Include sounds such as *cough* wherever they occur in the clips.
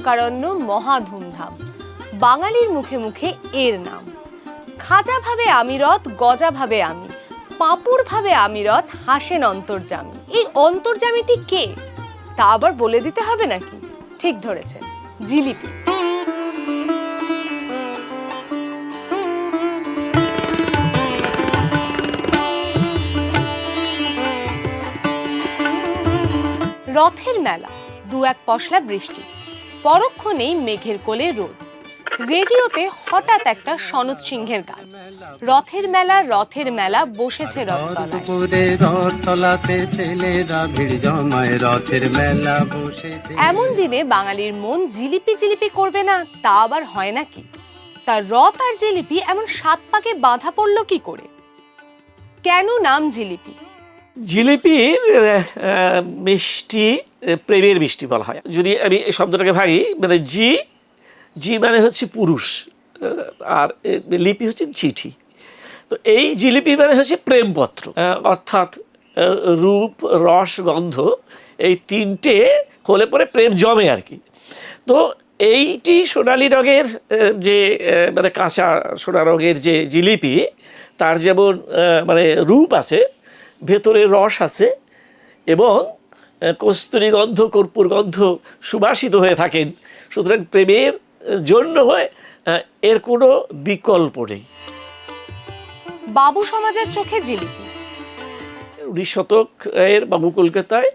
লোকারণ্য মহা ধুমধাম। বাঙালির মুখে মুখে এর নাম। খাজা ভাবে আমিরত, গজা ভাবে আমি। পাঁপুড় ভাবে আমিরত, হাসেন অন্তর্জামী। এই অন্তর্জামীটি কে? তা আবার বলে দিতে হবে নাকি? ঠিক ধরেছেন জিলিপি। রথের মেলা। দু এক পশলা বৃষ্টি। পরক্ষণেই মেঘের কোলে রোদ। রেডিওতে হঠাৎ একটা সনদ সিংহের গান। রথের মেলা রথের মেলা বসেছে এমন দিনে বাঙালির মন জিলিপি জিলিপি করবে না তা আবার হয় নাকি? তার রথ আর জিলিপি এমন সাত পাকে বাঁধা পড়ল কি করে? কেন নাম জিলিপি? জিলিপির মিষ্টি প্রেমের মিষ্টি বলা হয়। যদি আমি এই শব্দটাকে ভাঙি মানে জি জি মানে হচ্ছে পুরুষ আর লিপি হচ্ছে চিঠি। তো এই জিলিপি মানে হচ্ছে প্রেমপত্র অর্থাৎ রূপ, রস, গন্ধ, এই তিনটে হলে পরে প্রেম জমে আর কি। তো এইটি সোনালি রঙের যে মানে কাঁচা সোনা রঙের যে জিলিপি, তার যেমন মানে রূপ আছে ভেতরে রস আছে এবং কস্তুরী গন্ধ কর্পূর গন্ধ সুবাসিত হয়ে থাকেন। সুতরাং প্রেমের জন্য হয় এর কোনো বিকল্প নেই। বাবু সমাজের চোখে জিলিপি। উনিশ শতক এর বাবু কলকাতায়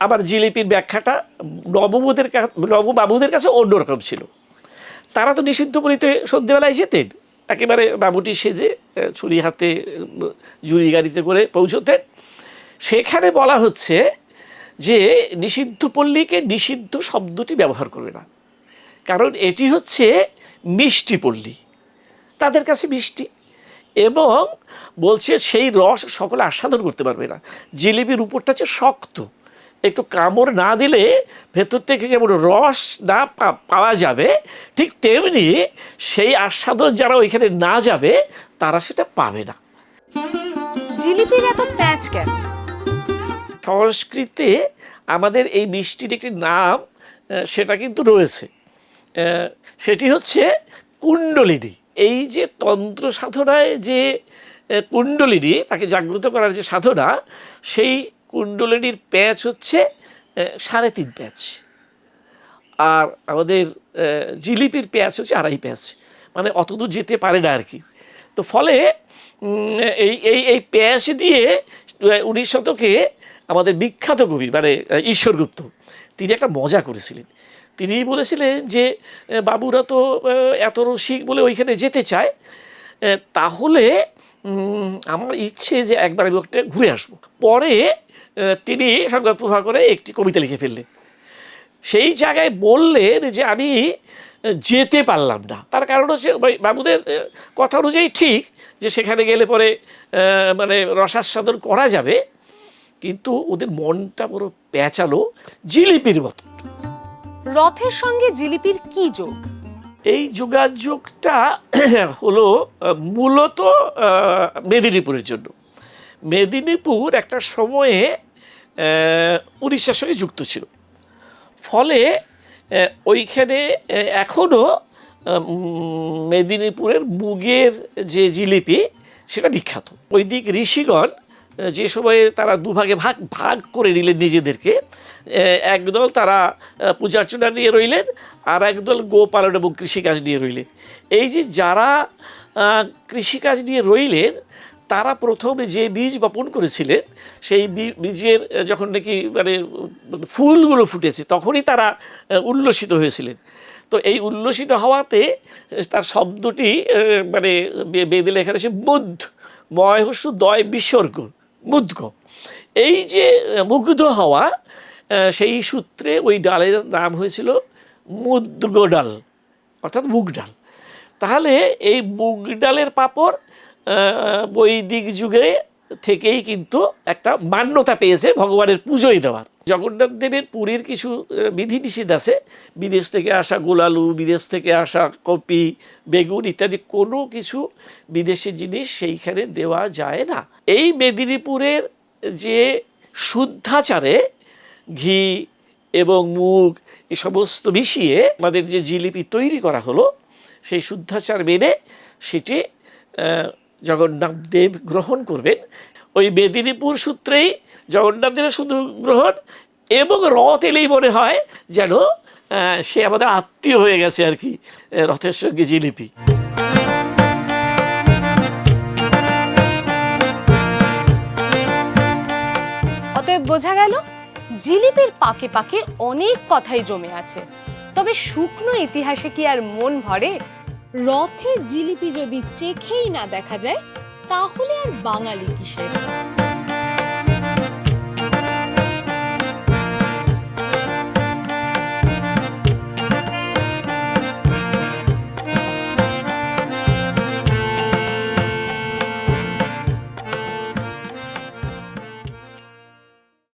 আবার জিলিপির ব্যাখ্যাটা নববুদের নববাবুদের কাছে অন্যরকম ছিল। তারা তো নিষিদ্ধ করিতে সন্ধ্যেবেলায় যেতেন। একেবারে বাবুটি সেজে ছুরি হাতে জুরি গাড়িতে করে পৌঁছতেন সেখানে বলা হচ্ছে যে, নিষিদ্ধ পল্লীকে নিষিদ্ধ শব্দটি ব্যবহার করবে না। কারণ এটি হচ্ছে মিষ্টি পল্লী। তাদের কাছে মিষ্টি। এবং বলছে সেই রস সকলে আস্বাদন করতে পারবে না। জিলিপির উপরটা হচ্ছে শক্ত। একটু কামড় না দিলে ভেতর থেকে যেমন রস না পাওয়া যাবে ঠিক তেমনি সেই আস্বাদন যারা ওইখানে না যাবে তারা সেটা পাবে না। জিলিপির এত প্যাঁচ কেন? সংস্কৃতে আমাদের এই মিষ্টির একটি নাম সেটা কিন্তু রয়েছে। সেটি হচ্ছে কুণ্ডলিনী। এই যে তন্ত্র সাধনায় যে কুণ্ডলিনী তাকে জাগ্রত করার যে সাধনা সেই কুণ্ডলিনীর প্যাচ হচ্ছে সাড়ে তিন প্যাচ। আর আমাদের জিলিপির প্যাচ হচ্ছে আড়াই প্যাচ। মানে অতদূর যেতে পারে না আর কি। তো ফলে এই এই এই প্যাচ দিয়ে উনিশ শতকে আমাদের বিখ্যাত কবি মানে ঈশ্বরগুপ্ত, তিনি একটা মজা করেছিলেন। তিনি বলেছিলেন যে বাবুরা তো এত রসিক বলে ওইখানে যেতে চায় তাহলে আমার ইচ্ছে যে একবার আমি ওখানে ঘুরে আসব। পরে তিনি সংবাদ প্রভাব করে একটি কবিতা লিখে ফেললেন। সেই জায়গায় বললেন যে, আমি যেতে পারলাম না। তার কারণ হচ্ছে বাবুদের কথা অনুযায়ী ঠিক যে, সেখানে গেলে পরে মানে রসাস্বাদন করা যাবে, কিন্তু ওদের মনটা বড় পেঁচালো জিলিপির মতো। রথের সঙ্গে জিলিপির কি যোগ? এই যোগাযোগটা *clears throat* হলো মূলত মেদিনীপুরের জন্য। মেদিনীপুর একটা সময়ে উড়িষ্যার সঙ্গে যুক্ত ছিল। ফলে ওইখানে এখনও মেদিনীপুরের মুগের যে জিলিপি, সেটা বিখ্যাত। ওই দিক ঋষিগণ যে সময়ে তারা দুভাগে ভাগ ভাগ করে নিলেন নিজেদেরকে একদল তারা পূজার্চনা নিয়ে রইলেন, আর একদল গোপালন এবং কৃষিকাজ নিয়ে রইলেন। এই যে যারা কৃষিকাজ নিয়ে রইলেন, তারা প্রথমে যে বীজ বপন করেছিলেন, সেই বীজের যখন নাকি মানে ফুলগুলো ফুটেছে, তখনই তারা উল্লসিত হয়েছিলেন। তো এই উল্লসিত হওয়াতে তার শব্দটি মানে বে- বেদে লেখা রয়েছে বুদ্ধ ময় হস্য দয় বিসর্গ। মুদ্গ এই যে মুগ্ধ হওয়া সেই সূত্রে ওই ডালের নাম হয়েছিল মুদ্গ ডাল অর্থাৎ মুগ ডাল তাহলে এই মুগ ডালের পাপড় বৈদিক যুগে থেকেই কিন্তু একটা মান্যতা পেয়েছে ভগবানের পুজোয় দেওয়ার। জগন্নাথ দেবের পুরীর কিছু বিধিনিষেধ আছে। বিদেশ থেকে আসা গোলালু, বিদেশ থেকে আসা কপি, বেগুন ইত্যাদি কোনো কিছু বিদেশি জিনিস সেইখানে দেওয়া যায় না। এই মেদিনীপুরের যে শুদ্ধাচারে ঘি এবং মুগ এ সমস্ত মিশিয়ে আমাদের যে জিলিপি তৈরি করা হলো, সেই শুদ্ধাচার মেনে সেটি জগন্নাথ দেব গ্রহণ করবেন। ওই মেদিনীপুর সূত্রেই জগন্নাথ দেবের শুধু গ্রহণ এবং রথ এলেই মনে হয় যেন সে আমাদের আত্মীয় হয়ে গেছে আর কি রথের সঙ্গে জিলিপি। অতএব বোঝা গেল, জিলিপির পাকে পাকে অনেক কথাই জমে আছে। তবে শুকনো ইতিহাসে কি আর মন ভরে? রথে জিলিপি যদি চেখেই না দেখা যায় তাহলে আর বাঙালি কিসের?